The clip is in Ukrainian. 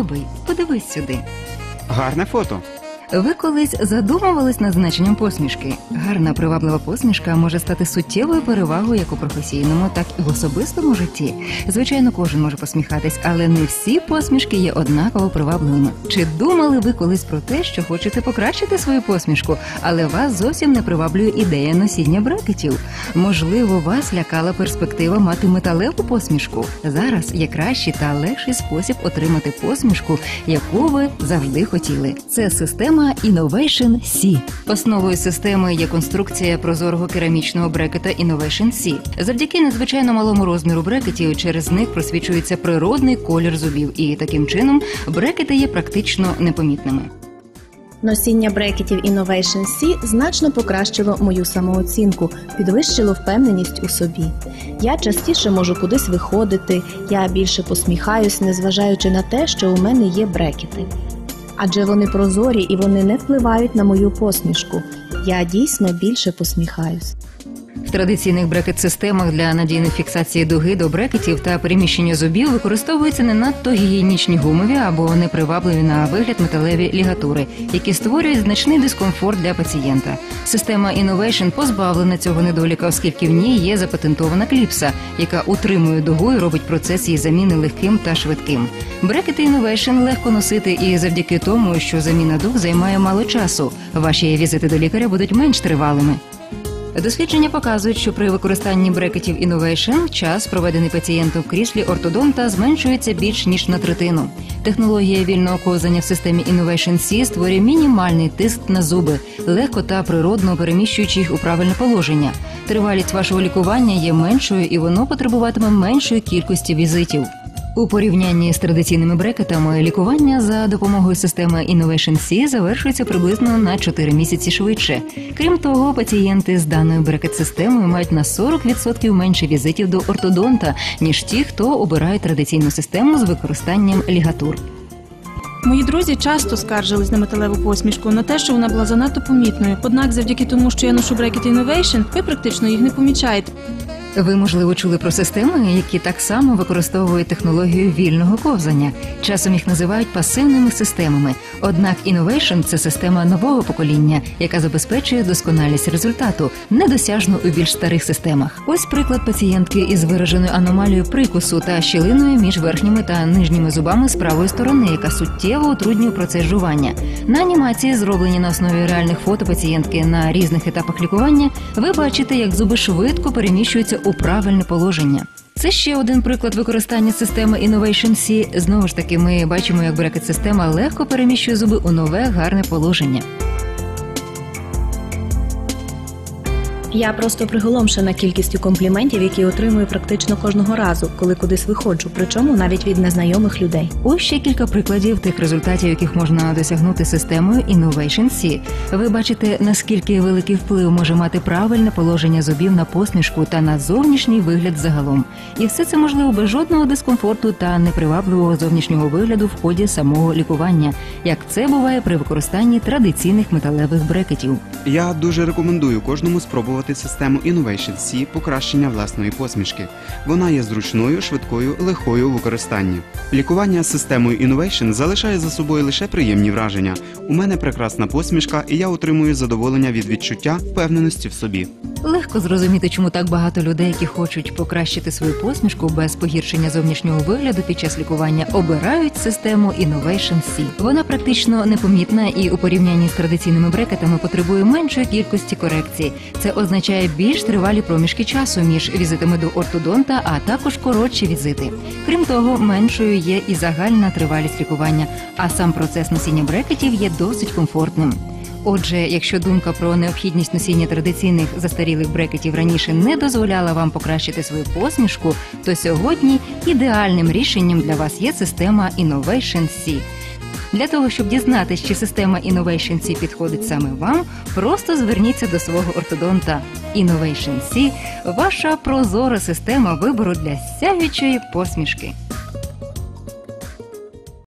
Любий, подивись сюди. Гарне фото. Ви колись задумувались над значенням посмішки? Гарна приваблива посмішка може стати суттєвою перевагою як у професійному, так і в особистому житті. Звичайно, кожен може посміхатись, але не всі посмішки є однаково привабливими. Чи думали ви колись про те, що хочете покращити свою посмішку, але вас зовсім не приваблює ідея носіння брекетів? Можливо, вас лякала перспектива мати металеву посмішку. Зараз є кращий та легший спосіб отримати посмішку, яку ви завжди хотіли. Це система Innovation C. Основою системи є конструкція прозорого керамічного брекета Innovation C. Завдяки надзвичайно малому розміру брекетів через них просвічується природний колір зубів, і таким чином брекети є практично непомітними. Носіння брекетів Innovation C значно покращило мою самооцінку, підвищило впевненість у собі. Я частіше можу кудись виходити, я більше посміхаюсь, незважаючи на те, що у мене є брекети. Адже вони прозорі і вони не впливають на мою посмішку. Я дійсно більше посміхаюсь. В традиційних брекет-системах для надійної фіксації дуги до брекетів та переміщення зубів використовуються не надто гігієнічні гумові або непривабливі на вигляд металеві лігатури, які створюють значний дискомфорт для пацієнта. Система Innovation позбавлена цього недоліка, оскільки в ній є запатентована кліпса, яка утримує дугу і робить процес її заміни легким та швидким. Брекети Innovation легко носити і завдяки тому, що заміна дуг займає мало часу. Ваші візити до лікаря будуть менш тривалими. Дослідження показують, що при використанні брекетів Innovation час, проведений пацієнтом в кріслі ортодонта, зменшується більш ніж на третину. Технологія вільного ковзання в системі Innovation C створює мінімальний тиск на зуби, легко та природно переміщуючи їх у правильне положення. Тривалість вашого лікування є меншою і воно потребуватиме меншої кількості візитів. У порівнянні з традиційними брекетами лікування за допомогою системи Innovation C завершується приблизно на 4 місяці швидше. Крім того, пацієнти з даною брекет-системою мають на 40% менше візитів до ортодонта ніж ті, хто обирає традиційну систему з використанням лігатур. Мої друзі часто скаржились на металеву посмішку, на те, що вона була занадто помітною. Однак, завдяки тому, що я ношу брекети Innovation, ви практично їх не помічаєте. Ви, можливо, чули про системи, які так само використовують технологію вільного ковзання. Часом їх називають пасивними системами. Однак Innovation – це система нового покоління, яка забезпечує досконалість результату, недосяжну у більш старих системах. Ось приклад пацієнтки із вираженою аномалією прикусу та щілиною між верхніми та нижніми зубами з правої сторони, яка суттєво утруднює процес жування. На анімації, зроблені на основі реальних фото пацієнтки на різних етапах лікування, ви бачите, як зуби швидко переміщуються у правильне положення. Це ще один приклад використання системи Innovation C. Знову ж таки, ми бачимо, як брекет-система легко переміщує зуби у нове гарне положення. Я просто приголомшена кількістю компліментів, які отримую практично кожного разу, коли кудись виходжу, причому навіть від незнайомих людей. Ось ще кілька прикладів тих результатів, яких можна досягнути системою Innovation C. Ви бачите, наскільки великий вплив може мати правильне положення зубів на посмішку та на зовнішній вигляд загалом. І все це можливо без жодного дискомфорту та непривабливого зовнішнього вигляду в ході самого лікування, як це буває при використанні традиційних металевих брекетів. Я дуже рекомендую кожному спробувати систему Innovation C покращення власної посмішки. Вона є зручною, швидкою, легкою в використанні. Лікування з системою Innovation залишає за собою лише приємні враження. У мене прекрасна посмішка, і я отримую задоволення від відчуття впевненості в собі. Легко зрозуміти, чому так багато людей, які хочуть покращити свою посмішку без погіршення зовнішнього вигляду під час лікування, обирають систему Innovation C. Вона практично непомітна і у порівнянні з традиційними брекетами потребує меншої кількості корекцій. Це означає більш тривалі проміжки часу між візитами до ортодонта, а також коротші візити. Крім того, меншою є і загальна тривалість лікування, а сам процес носіння брекетів є досить комфортним. Отже, якщо думка про необхідність носіння традиційних застарілих брекетів раніше не дозволяла вам покращити свою посмішку, то сьогодні ідеальним рішенням для вас є система Innovation C. Для того, щоб дізнатися, чи система Innovation C підходить саме вам, просто зверніться до свого ортодонта. Innovation C – ваша прозора система вибору для сяючої посмішки.